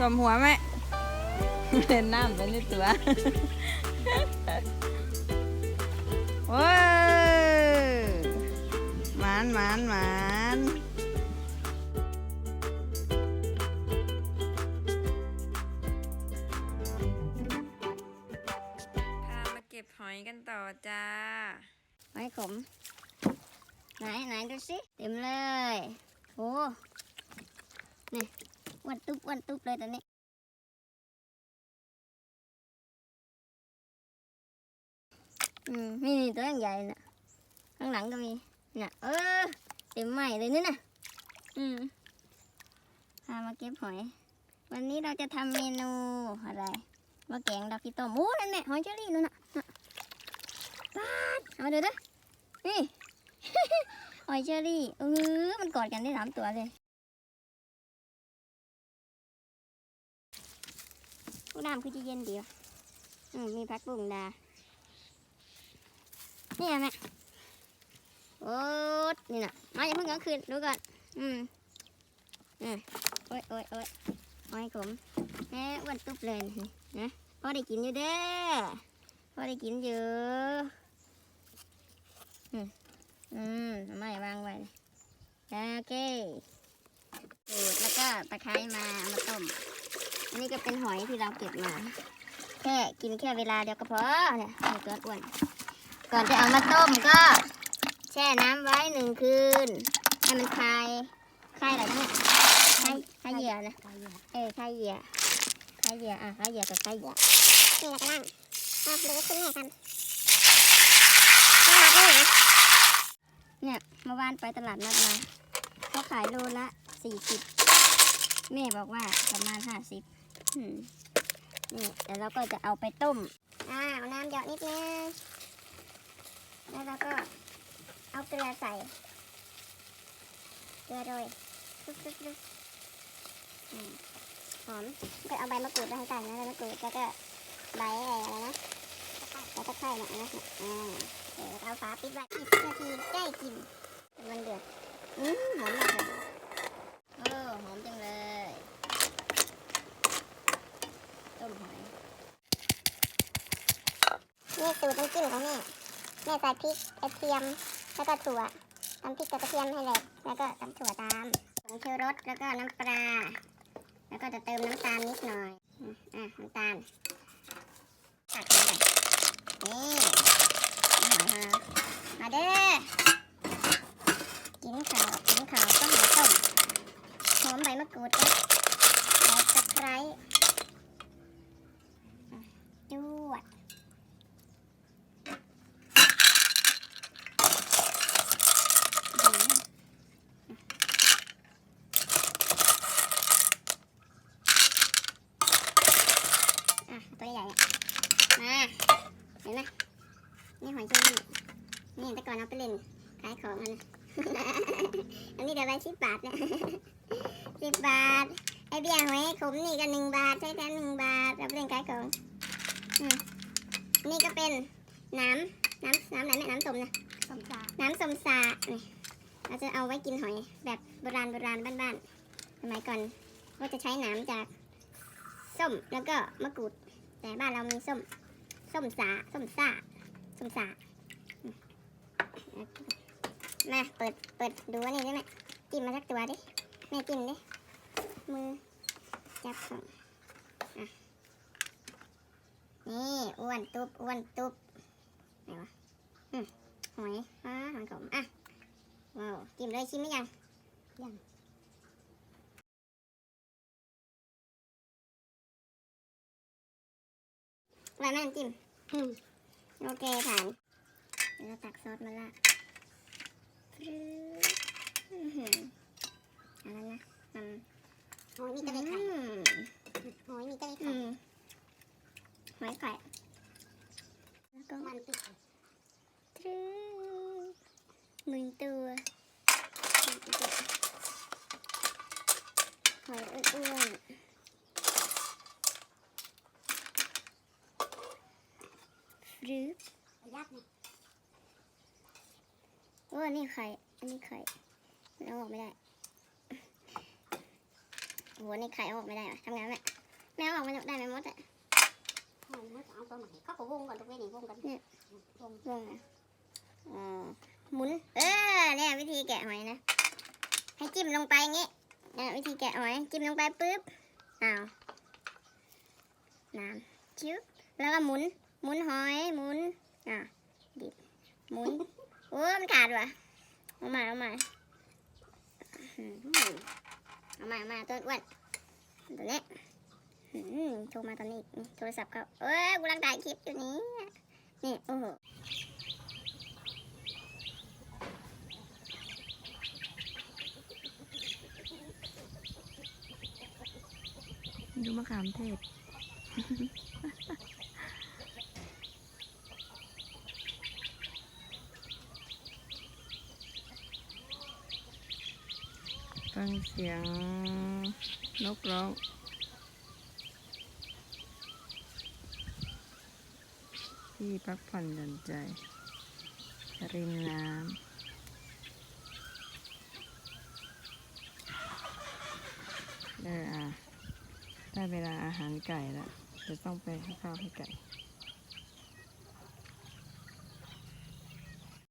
สวมหัวไหมเล่นน้ำไปในตัวโอ้ยหมานหมานหมานพามาเก็บหอยกันต่อจ้าหอยขม ไหนไหนดูสิเต็มเลย โอ้ นี่ อ้วันตุ๊บอ้วันตุ๊บเลยตอนนี้ อืมนี่นี่ตัวใหญ่น่ะข้างหลังก็มีน่ะเออเต็มใหม่เลยนี่น่ะอืมพามาเก็บหอย วันนี้เราจะทำเมนูอะไรว่าแกงดอกพี่ต้มโอ้นั่นแหละหอยเชอรี่นู่นน่ะน่ะปาดเอามาดูด้วยนี่หอยเชอรี่เออมันกอดกันได้สามตัวเลย น้ำคือจะเย็นดีวะอืมมีพักบุ้งดาเนี่ยแม่โอ๊ตนี่น่ะมาอย่าเพิ่งกลางคืนดูก่อน อืมอืมโอ๊ยโอ๊ยโอ๊ยหอยขมแม่อ้วนตุ๊บเลยนะพอได้กินอยู่เด้อพอได้กินอยู่อืมอืมเอาไม่วางไว้โอเคดูดแล้วก็ตะไคร้มาเอามาต้ม อันนี้ก็เป็นหอยที่เราเก็บมา แค่กินแค่เวลาเดียวก็พอเนี่ยไม่เกินอ้วน ก่อนจะเอามาต้มก็ แช่น้ำไว้หนึ่งคืน ให้มันคลายคลายอะไรเนี่ยคลายคลายเหยื่อนะเออคลายเหยื่อคลายเหยื่ออะคลายเหยื่อกับคลายเหยื่อนี่แล้วก็นั่งอะเดี๋ยวก็ขึ้นให้ทำน่ารักเลยนะเนี่ยเมื่อวานไปตลาดนัดมาเขาขายโลละสี่สิบแม่บอกว่าประมาณห้าสิบ นี่เดี๋ยวเราก็จะเอาไปต้ม อ่าเอาน้ำหยอดนิดนึง แล้วเราก็เอาเกลือใส่ เกลือโรยหอมก็เอาใบมะกรูดไปให้กันนะใบมะกรูดแล้วก็ใบอะไรนะแล้วตะไคร้น่อยนะอ่าเดี๋ยวเอาฝาปิดไว้สิบนาทีได้กินมันเดือดอืมหอมมากเลยโอ้หอมจังเลยต้มหอยนี่สูตรน้ำจิ้มของแม่ แม่ใส่พริกกระเทียมแล้วก็ถั่วตำพริกกับกระเทียมให้แหลกแล้วก็ตำถั่วตามผงชูรสแล้วก็น้ำปลา แล้วก็จะเติมน้ำตาลนิดหน่อยอะน้ำตาลตักลงไปนี่หอยมามาเด้อกินข้าวกินข้าวต้มหอยต้มหอมใบมะกรูดนะใบตะไคร้อะจวด อะ ตัวใหญ่ๆมาเห็นไหมนี่หอยเชอรี่นี่แต่ก่อนเอาไปเล่นขายของอันนะอันนี้เดี๋ยวไปสิบบาทเนี่ยสิบบาทไอเบี้ยหอยขมนี่ก็หนึ่งบาทใช้แทนหนึ่งบาทเอาไปเล่นขายของอืมนี่ก็เป็นน้ำน้ำน้ำอะไรแม่น้ำส้มนะส้มสาน้ำส้มสานี่เราจะเอาไว้กินหอยแบบโบราณโบราณบ้านๆสมัยก่อนก็จะใช้น้ำจากส้มแล้วก็มะกรูด แต่บ้านเรามีส้ม ส้มสา ส้มซ่า ส้มสามมาเปิด เปิดดูอันนี้ได้ไหมจิ้มมาสักตัวดิ แม่จิ้มดิ มือ จับของอนี่อ้วนตุบอ้วนตุบไหนวะหอยอ่าหอยขมอะ ว้าว จิ้มเลยชิมไหมยัง ยัง อร่อยไหมน้ำจิ้มโอเคผ่านเดี๋ยวเราตักซอสมาละปรึ๊ดอื้อหือเอาแล้วนะมันโอ้ยมีแต่ไม่ไข่อืมโอ้ยมีแต่ไม่อืไข่มหอยไข่แล้วก็มันติดตรึ๊ดหนึ่งตัวหอยอ้วนๆ ฟรึบยักษ์เนี่ยโอ้อันนี้ไข่ อันนี้ไข่มันเอาออกไม่ได้โหนี่ไข่เอาออกไม่ได้วะทำไงวะแม่แม่เอาออกไม่ได้ไหมมดอะหอยมันเอาตัวใหม่เขาก็วงก่อนตรงนี้นี่วงกันวงงงอะอ๋อหมุน เออ เนี่ยวิธีแกะหอยนะ ให้จิ้มลงไปอย่างงี้เนี่ยวิธีแกะหอย จิ้มลงไปปุ๊บ อ้าว น้ำชิ้วแล้วก็หมุน หมุนหอยหมุนอะดิบหมุนโอ้มันขาดว่ะเอามาเอามาเอามาเอามาตัวอ้วนตัวนี้โทรมาตอนนี้อีกโทรศัพท์เขาเอ้ยกูกำลังถ่ายคลิปอยู่นี้นี่โอ้โหดูมะขามเทศ ฟังเสียงนกร้องที่พักผ่อนหย่อนใจ ริมน้ำเอออะได้เวลาอาหารไก่แล้วจะต้องไปให้ข้าวให้ไก่